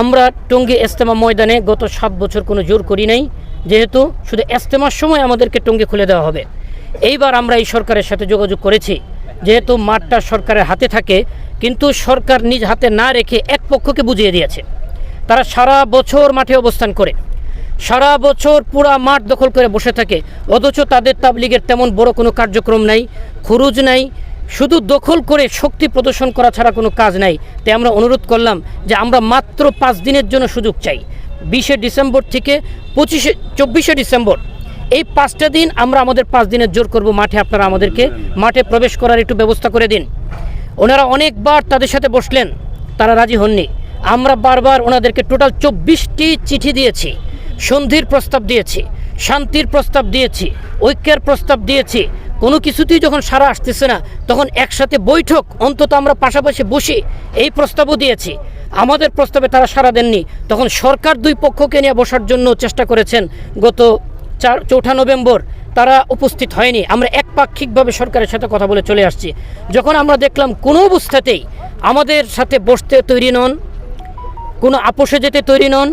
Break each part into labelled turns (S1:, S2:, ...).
S1: আমরা টঙ্গী এস্তেমা ময়দানে গত সাত বছর কোনো জোর করি নাই, যেহেতু শুধু এস্তেমার সময় আমাদেরকে টঙ্গী খুলে দেওয়া হবে। এইবার আমরা এই সরকারের সাথে যোগাযোগ করেছি, যেহেতু মাঠটা সরকারের হাতে থাকে, কিন্তু সরকার নিজ হাতে না রেখে এক পক্ষকে বুঝিয়ে দিয়েছে। তারা সারা বছর মাঠে অবস্থান করে, সারা বছর পুরা মাঠ দখল করে বসে থাকে, অথচ তাদের তাবলিগের তেমন বড় কোনো কার্যক্রম নাই, খুরুজ নাই শুধু দখল করে শক্তি প্রদর্শন করা ছাড়া কোনো কাজ নাই। তাই আমরা অনুরোধ করলাম যে আমরা মাত্র পাঁচ দিনের জন্য সুযোগ চাই। বিশে ডিসেম্বর থেকে পঁচিশে, চব্বিশে ডিসেম্বর। এই পাঁচটা দিন আমরা আমাদের পাঁচ দিনের জোর করব মাঠে। আপনারা আমাদেরকে মাঠে প্রবেশ করার একটু ব্যবস্থা করে দিন। ওনারা অনেকবার তাদের সাথে বসলেন, তারা রাজি হননি। আমরা বারবার ওনাদেরকে টোটাল চব্বিশটি চিঠি দিয়েছি, সন্ধির প্রস্তাব দিয়েছি, শান্তির প্রস্তাব দিয়েছি, ঐক্যের প্রস্তাব দিয়েছি কোনো কিছুতেই যখন সারা আসতেছে না, তখন একসাথে বৈঠক, অন্তত আমরা পাশাপাশি বসি এই প্রস্তাবও দিয়েছি। আমাদের প্রস্তাবে তারা সারা দেননি। তখন সরকার দুই পক্ষকে নিয়ে বসার জন্য চেষ্টা করেছেন। গত চার, চৌঠা নভেম্বর তারা উপস্থিত হয়নি। আমরা একপাক্ষিকভাবে সরকারের সাথে কথা বলে চলে আসছি। যখন আমরা দেখলাম কোনো অবস্থাতেই আমাদের সাথে বসতে তৈরি নন, কোনো আপোষে যেতে তৈরি নন,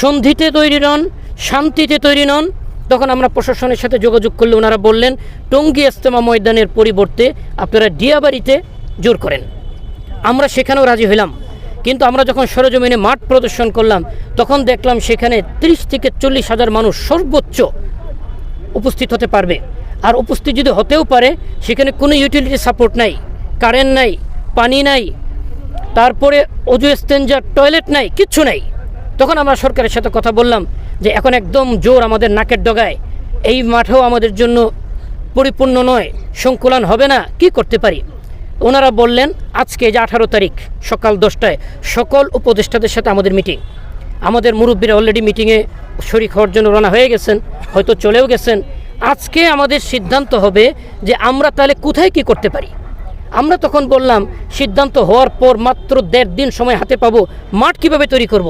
S1: সন্ধিতে তৈরি নন, শান্তিতে তৈরি নন তখন আমরা প্রশাসনের সাথে যোগাযোগ করলে ওনারা বললেন, টঙ্গী ইস্তেমা ময়দানের পরিবর্তে আপনারা ডিয়াবাড়িতে জোর করেন। আমরা সেখানেও রাজি হইলাম। কিন্তু আমরা যখন সরজমিনে মাঠ প্রদর্শন করলাম, তখন দেখলাম সেখানে ত্রিশ থেকে চল্লিশ হাজার মানুষ সর্বোচ্চ উপস্থিত হতে পারবে। আর উপস্থিত যদি হতেও পারে, সেখানে কোনো ইউটিলিটি সাপোর্ট নাই কারেন্ট নাই, পানি নাই, তারপরে অজু স্টেঞ্জার টয়লেট নাই, কিচ্ছু নাই। তখন আমরা সরকারের সাথে কথা বললাম যে এখন একদম জোর আমাদের নাকের ডগায়। এই মাঠেও আমাদের জন্য পরিপূর্ণ নয়, সংকুলন হবে না, কি করতে পারি? ওনারা বললেন, আজকে যে আঠারো তারিখ, সকাল দশটায় সকল উপদেষ্টাদের সাথে আমাদের মিটিং। আমাদের মুরব্বীরা অলরেডি মিটিংয়ে শরিক হওয়ার জন্য রওনা হয়ে গেছেন, হয়তো চলেও গেছেন। আজকে আমাদের সিদ্ধান্ত হবে যে আমরা তাহলে কোথায় কি করতে পারি? আমরা তখন বললাম, সিদ্ধান্ত হওয়ার পর মাত্র দেড় দিন সময় হাতে পাবো, মাঠ কীভাবে তৈরি করব।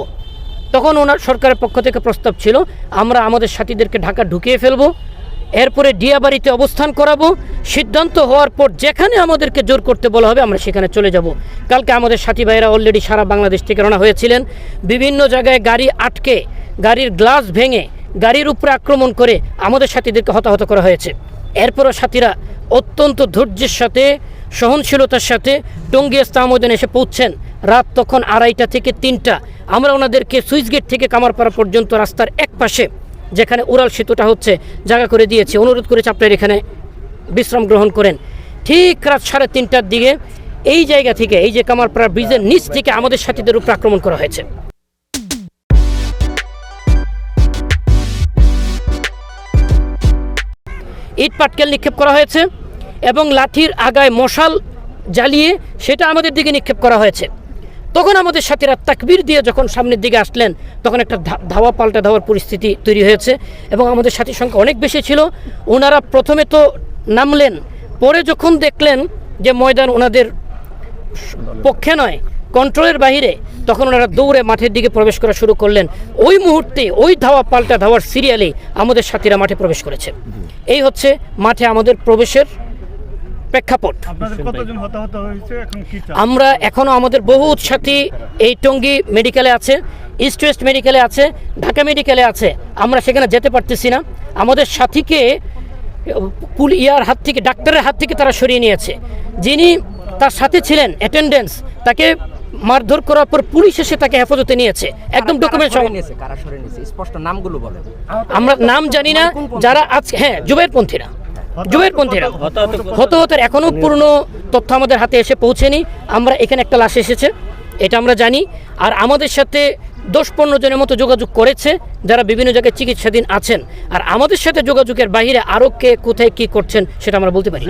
S1: তখন ওনার সরকারের পক্ষ থেকে প্রস্তাব ছিল, আমরা আমাদের সাথীদেরকে ঢাকা ঢুকিয়ে ফেলব, এরপরে ডিয়াবাড়িতে অবস্থান করাবো, সিদ্ধান্ত হওয়ার পর যেখানে আমাদেরকে জোর করতে বলা হবে, আমরা সেখানে চলে যাব। কালকে আমাদের সাথী ভাইয়েরা অলরেডি সারা বাংলাদেশ থেকে রওনা হয়েছিলেন। বিভিন্ন জায়গায় গাড়ি আটকে, গাড়ির গ্লাস ভেঙে, গাড়ির উপরে আক্রমণ করে আমাদের সাথীদেরকে হতাহত করা হয়েছে। এরপরও সাথীরা অত্যন্ত ধৈর্যের সাথে, সহনশীলতার সাথে টঙ্গী ইস্তামদিন এসে পৌঁছছেন রাত তখন আড়াইটা থেকে তিনটা। আমরা ওনাদেরকে সুইচ গেট থেকে কামারপাড়া পর্যন্ত রাস্তার এক পাশে, যেখানে উড়াল সেতুটা হচ্ছে, জায়গা করে দিয়েছি। অনুরোধ করেছি আপনার এখানে বিশ্রাম গ্রহণ করেন। ঠিক রাত সাড়ে তিনটার দিকে এই জায়গা থেকে, এই যে কামারপাড়া ব্রিজের নিচ থেকে আমাদের সাথীদের উপর আক্রমণ করা হয়েছে। ইট পাটকেল নিক্ষেপ করা হয়েছে এবং লাঠির আগায় মশাল জ্বালিয়ে সেটা আমাদের দিকে নিক্ষেপ করা হয়েছে। তখন আমাদের সাথীরা তাকবির দিয়ে যখন সামনের দিকে আসলেন, তখন একটা ধাওয়া পাল্টা ধাওয়ার পরিস্থিতি তৈরি হয়েছে এবং আমাদের সাথীর সংখ্যা অনেক বেশি ছিল। ওনারা প্রথমে তো নামলেন, পরে যখন দেখলেন যে ময়দান ওনাদের পক্ষে নয় কন্ট্রোলের বাইরে তখন ওনারা দৌড়ে মাঠের দিকে প্রবেশ করা শুরু করলেন। ওই মুহূর্তে ওই ধাওয়া পাল্টা ধাওয়ার সিরিয়ালে আমাদের সাথীরা মাঠে প্রবেশ করেছে। এই হচ্ছে মাঠে আমাদের প্রবেশের প্রেক্ষাপট।
S2: আপনাদের কতজন হতাহত হয়েছে? এখন কি চান?
S1: আমরা এখনও আমাদের বহু সাথী এই টঙ্গী মেডিকেলে আছে ইস্ট ওয়েস্ট মেডিকেলে আছে ঢাকা মেডিকেলে আছে। আমরা সেখানে যেতে পারতেছি না। আমাদের সাথীকে পুল ইয়ার হাত থেকে ডাক্তারের হাত থেকে তারা সরিয়ে নিয়েছে। যিনি তার সাথে ছিলেন অ্যাটেন্ডেন্স তাকে মারধর করার পর পুলিশ এসে তাকে হেফাজতে নিয়েছে। একদম ডকুমেন্ট
S3: কারা নিয়েছে? কারা সরে নিয়েছে? স্পষ্ট নামগুলো বলেন।
S1: আমরা নাম জানি না যারা আজ হ্যাঁ জুবেরপন্থীরা হত হতাহতের এখনও পূর্ণ তথ্য আমাদের হাতে এসে পৌঁছেনি। আমরা এখানে একটা লাশ এসেছে, এটা আমরা জানি। আর আমাদের সাথে দশ পনেরো জনের মতো যোগাযোগ করেছে, যারা বিভিন্ন জায়গায় চিকিৎসাধীন আছেন। আর আমাদের সাথে যোগাযোগের বাইরে আরও কে কোথায় কি করছেন, সেটা আমরা বলতে পারি।